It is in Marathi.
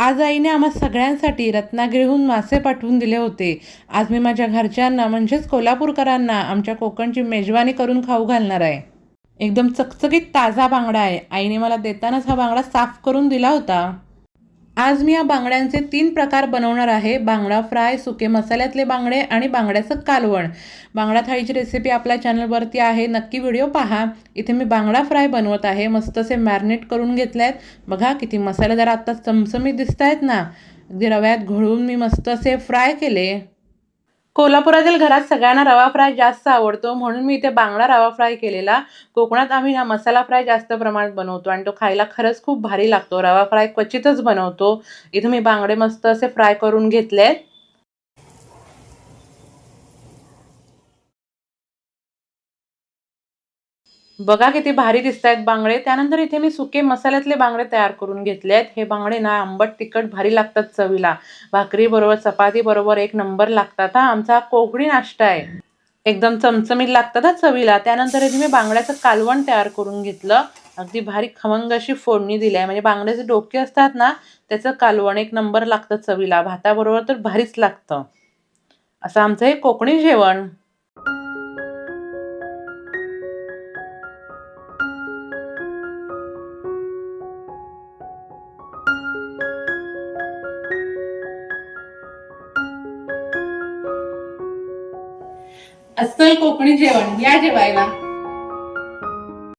आज आईने आम्हा सगळ्यांसाठी रत्नागिरीहून मासे पाठवून दिले होते. आज मी माझ्या घरच्यांना म्हणजेच कोल्हापूरकरांना आमच्या कोकणची मेजवानी करून खाऊ घालणार आहे. एकदम चकचकीत ताजा बांगडा आहे. आईने मला देतानाच हा बांगडा साफ करून दिला होता. आज मी या बांगड्यांचे तीन प्रकार बनवणार आहे. बांगडा फ्राय सुके मसाल्यातले बांगडे आणि बांगड्याचं कालवण. बांगडा थाळीची रेसिपी आपल्या चॅनलवरती आहे. नक्की व्हिडिओ पहा. इथे मी बांगडा फ्राय बनवत आहे. मस्तसे मॅरिनेट करून घेतले आहेत बघा किती मसालेदार आत्ता चमचमीत दिसत आहेत ना. अगदी रव्यात घोळून मी मस्त असे फ्राय केले. कोल्हापुरातील घरात सगळ्यांना रवा फ्राय जास्त आवडतो. म्हणून मी इथे बांगडा रवा फ्राय केलेला. कोकणात आम्ही हा मसाला फ्राय जास्त प्रमाणात बनवतो आणि तो खायला खरंच खूप भारी लागतो. रवा फ्राय क्वचितच बनवतो. इथे मी बांगडे मस्त असे फ्राय करून घेतलेत. बघा किती भारी दिसत आहेत बांगडे. त्यानंतर इथे मी सुके मसाल्यातले बांगडे तयार करून घेतले आहेत. हे बांगडे ना आंबट तिखट भारी लागतात चवीला. भाकरी बरोबर चपाती बरोबर एक नंबर लागतात हा. आमचा हा कोकणी नाश्ता आहे. एकदम चमचमीत लागतात हा चवीला. त्यानंतर इथे मी बांगड्याचं कालवण तयार करून घेतलं. अगदी भारी खमंग अशी फोडणी दिली आहे. म्हणजे बांगड्याचे डोके असतात ना त्याचं कालवण एक नंबर लागतं चवीला. भाताबरोबर तर भारीच लागतं. असं आमचं हे कोकणी जेवण. अस्सल कोकणी जेवण या जेवायला